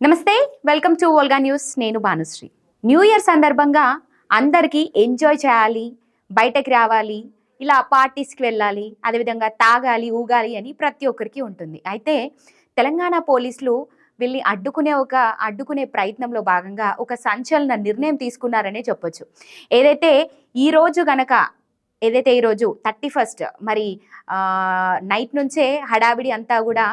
నమస్తే welcome to Olga news. నేను Bhanusri. New year సందర్భంగా అందరికీ ఎంజాయ్ చేయాలి బయటకి రావాలి ఇలా పార్టీస్కి వెళ్ళాలి అదేవిధంగా తాగాలి ఊగాలి అని ప్రతి ఒక్కరికి ఉంటుంది. అయితే తెలంగాణ పోలీసులు వీళ్ళని అడ్డుకునే ఒక అడ్డుకునే ప్రయత్నంలో భాగంగా ఒక సంచలన నిర్ణయం తీసుకున్నారనే చెప్పొచ్చు. ఏదైతే ఈరోజు గనక ఏదైతే ఈరోజు థర్టీ ఫస్ట్ మరి నైట్ నుంచే హడావిడి అంతా కూడా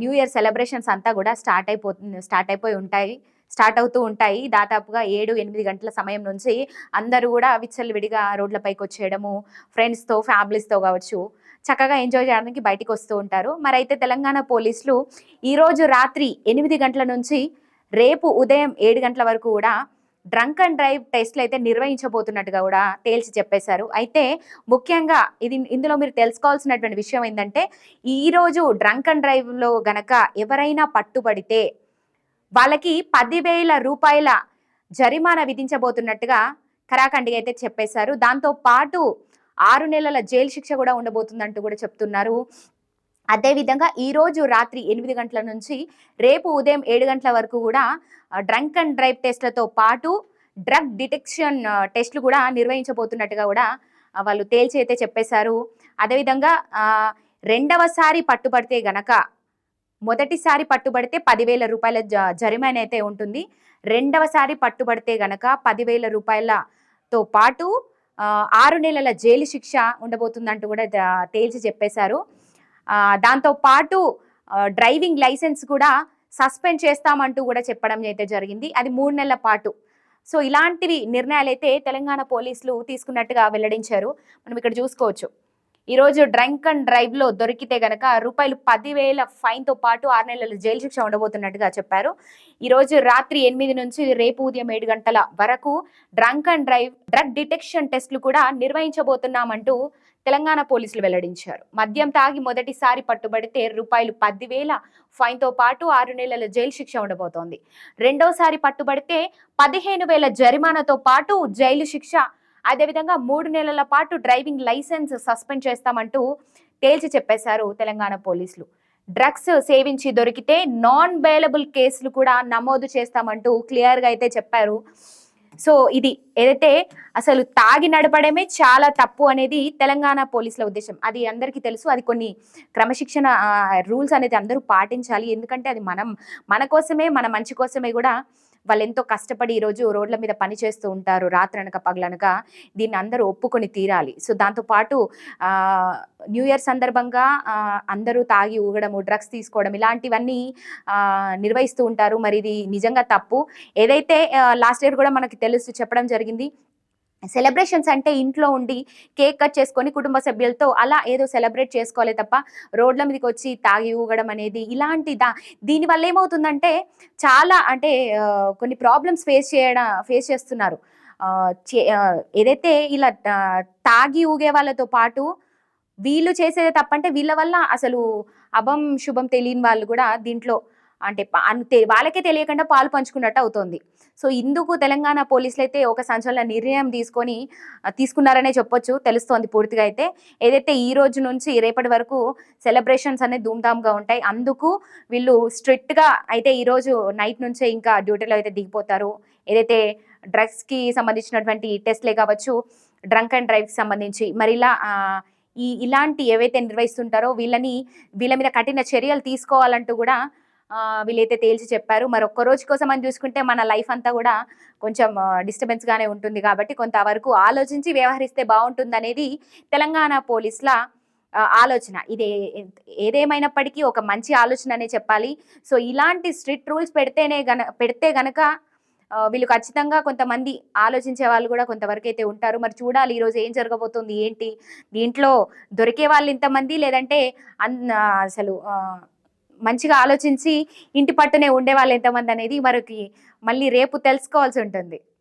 న్యూ ఇయర్ సెలబ్రేషన్స్ అంతా కూడా స్టార్ట్ అయిపో స్టార్ట్ అయిపోయి ఉంటాయి. స్టార్ట్ అవుతూ ఉంటాయి. దాదాపుగా ఏడు ఎనిమిది గంటల సమయం నుంచి అందరూ కూడా విచ్చలవిడిగా రోడ్లపైకి వచ్చేయడము ఫ్రెండ్స్తో ఫ్యామిలీస్తో కావచ్చు. చక్కగా ఎంజాయ్ చేయడానికి బయటికి వస్తూ ఉంటారు. మరి అయితే తెలంగాణ పోలీసులు ఈరోజు రాత్రి ఎనిమిది గంటల నుంచి రేపు ఉదయం ఏడు గంటల వరకు కూడా డ్రంక్ అండ్ డ్రైవ్ టెస్ట్లు అయితే నిర్వహించబోతున్నట్టుగా కూడా తేల్చి చెప్పేశారు. అయితే ముఖ్యంగా ఇది ఇందులో మీరు తెలుసుకోవాల్సినటువంటి విషయం ఏంటంటే ఈరోజు డ్రంక్ అండ్ డ్రైవ్లో గనక ఎవరైనా పట్టుబడితే వాళ్ళకి పదివేల రూపాయల జరిమానా విధించబోతున్నట్టుగా కరాఖండిగా అయితే చెప్పేశారు. దాంతో పాటు ఆరు నెలల జైలు శిక్ష కూడా ఉండబోతుందంటూ కూడా చెప్తున్నారు. అదేవిధంగా ఈరోజు రాత్రి ఎనిమిది గంటల నుంచి రేపు ఉదయం ఏడు గంటల వరకు కూడా డ్రంక్ అండ్ డ్రైవ్ టెస్ట్లతో పాటు డ్రగ్ డిటెక్షన్ టెస్ట్లు కూడా నిర్వహించబోతున్నట్టుగా కూడా వాళ్ళు తేల్చి అయితే చెప్పేశారు. అదేవిధంగా రెండవసారి పట్టుబడితే గనక మొదటిసారి పట్టుబడితే పదివేల రూపాయల జ జరిమానా అయితే ఉంటుంది. రెండవసారి పట్టుబడితే గనక పదివేల రూపాయలతో పాటు ఆరు నెలల జైలు శిక్ష ఉండబోతుందంటూ కూడా తేల్చి చెప్పేశారు. దాంతో పాటు డ్రైవింగ్ లైసెన్స్ కూడా సస్పెండ్ చేస్తామంటూ కూడా చెప్పడం అయితే జరిగింది. అది మూడు నెలల పాటు. సో ఇలాంటివి నిర్ణయాలు అయితే తెలంగాణ పోలీసులు తీసుకున్నట్టుగా వెల్లడించారు. మనం ఇక్కడ చూసుకోవచ్చు. ఈరోజు డ్రంక్ అండ్ డ్రైవ్లో దొరికితే గనక రూపాయలు పదివేల ఫైన్తో పాటు ఆరు నెలల జైలు శిక్ష ఉండబోతున్నట్టుగా చెప్పారు. ఈరోజు రాత్రి ఎనిమిది నుంచి రేపు ఉదయం ఏడు గంటల వరకు drunk and drive drug detection టెస్టులు కూడా నిర్వహించబోతున్నామంటూ తెలంగాణ పోలీసులు వెల్లడించారు. మద్యం తాగి మొదటిసారి పట్టుబడితే రూపాయలు పదివేల ఫైన్తో పాటు ఆరు నెలల జైలు శిక్ష ఉండబోతోంది. రెండోసారి పట్టుబడితే పదిహేను వేల జరిమానాతో పాటు జైలు శిక్ష అదేవిధంగా మూడు నెలల పాటు డ్రైవింగ్ లైసెన్స్ సస్పెండ్ చేస్తామంటూ తేల్చి చెప్పేశారు తెలంగాణ పోలీసులు. డ్రగ్స్ సేవించి దొరికితే నాన్ బెయిలబుల్ కేసులు కూడా నమోదు చేస్తామంటూ క్లియర్గా అయితే చెప్పారు సో ఇది ఏదైతే అసలు తాగి నడపడమే చాలా తప్పు అనేది తెలంగాణ పోలీసుల ఉద్దేశం. అది అందరికీ తెలుసు. అది కొన్ని క్రమశిక్షణ రూల్స్ అనేది అందరూ పాటించాలి. ఎందుకంటే అది మనం మన కోసమే మన మంచి కోసమే కూడా వాళ్ళు ఎంతో కష్టపడి ఈరోజు రోడ్ల మీద పని చేస్తూ ఉంటారు. రాత్రనక పగలనక దీన్ని అందరూ ఒప్పుకొని తీరాలి. సో దాంతోపాటు న్యూ ఇయర్ సందర్భంగా అందరూ తాగి ఊగడము డ్రగ్స్ తీసుకోవడం ఇలాంటివన్నీ నిర్వహిస్తూ ఉంటారు. మరి ఇది నిజంగా తప్పు. ఏదైతే లాస్ట్ ఇయర్ కూడా మనకి తెలుసు చెప్పడం జరిగింది సెలబ్రేషన్స్ అంటే ఇంట్లో ఉండి కేక్ కట్ చేసుకొని కుటుంబ సభ్యులతో అలా ఏదో సెలబ్రేట్ చేసుకోవాలి తప్ప రోడ్ల మీదకి వచ్చి తాగి ఊగడం అనేది ఇలాంటి దా దీనివల్ల ఏమవుతుందంటే చాలా అంటే కొన్ని ప్రాబ్లమ్స్ ఫేస్ చేయడం ఫేస్ చేస్తున్నారు. చే- ఏదైతే ఇలా తాగి ఊగే వాళ్ళతో పాటు వీళ్ళు చేసేది తప్పంటే వీళ్ళ వల్ల అసలు అభం శుభం తెలియని వాళ్ళు కూడా దీంట్లో అంటే పా- వాళ్ళకే తెలియకుండా పాలు పంచుకున్నట్టు అవుతుంది. సో ఇందుకు తెలంగాణ పోలీసులు అయితే ఒక సంచలన నిర్ణయం తీసుకొని తీసుకున్నారనే చెప్పొచ్చు తెలుస్తోంది పూర్తిగా అయితే. ఏదైతే ఈ రోజు నుంచి రేపటి వరకు సెలబ్రేషన్స్ అనేది ధూమ్ధామ్గా ఉంటాయి అందుకు వీళ్ళు స్ట్రిక్ట్గా అయితే ఈరోజు నైట్ నుంచే ఇంకా డ్యూటీలో అయితే దిగిపోతారు. ఏదైతే డ్రగ్స్కి సంబంధించినటువంటి టెస్ట్లే కావచ్చు డ్రంక్ అండ్ డ్రైవ్కి సంబంధించి మరి ఇలా ఈ ఇలాంటి ఏవైతే నిర్వహిస్తుంటారో వీళ్ళని వీళ్ళ మీద కఠిన చర్యలు తీసుకోవాలంటూ కూడా వీళ్ళైతే తేల్చి చెప్పారు. మరి ఒక్క రోజు కోసం అని చూసుకుంటే మన లైఫ్ అంతా కూడా కొంచెం డిస్టర్బెన్స్గానే ఉంటుంది కాబట్టి కొంతవరకు ఆలోచించి వ్యవహరిస్తే బాగుంటుంది అనేది తెలంగాణ పోలీసుల ఆలోచన. ఇది ఏదేమైనప్పటికీ ఒక మంచి ఆలోచన అనే చెప్పాలి. సో ఇలాంటి స్ట్రిక్ట్ రూల్స్ పెడితేనే గన పెడితే గనక వీళ్ళు ఖచ్చితంగా కొంతమంది ఆలోచించే వాళ్ళు కూడా కొంతవరకు అయితే ఉంటారు. మరి చూడాలి ఈరోజు ఏం జరగబోతుంది ఏంటి? దీంట్లో దొరికే వాళ్ళు ఇంతమంది లేదంటే అన్ అసలు మంచిగా ఆలోచించి ఇంటి పట్టునే ఉండే వాళ్ళు ఎంతమంది అనేది మనకి మళ్ళీ రేపు తెలుసుకోవాల్సి ఉంటుంది.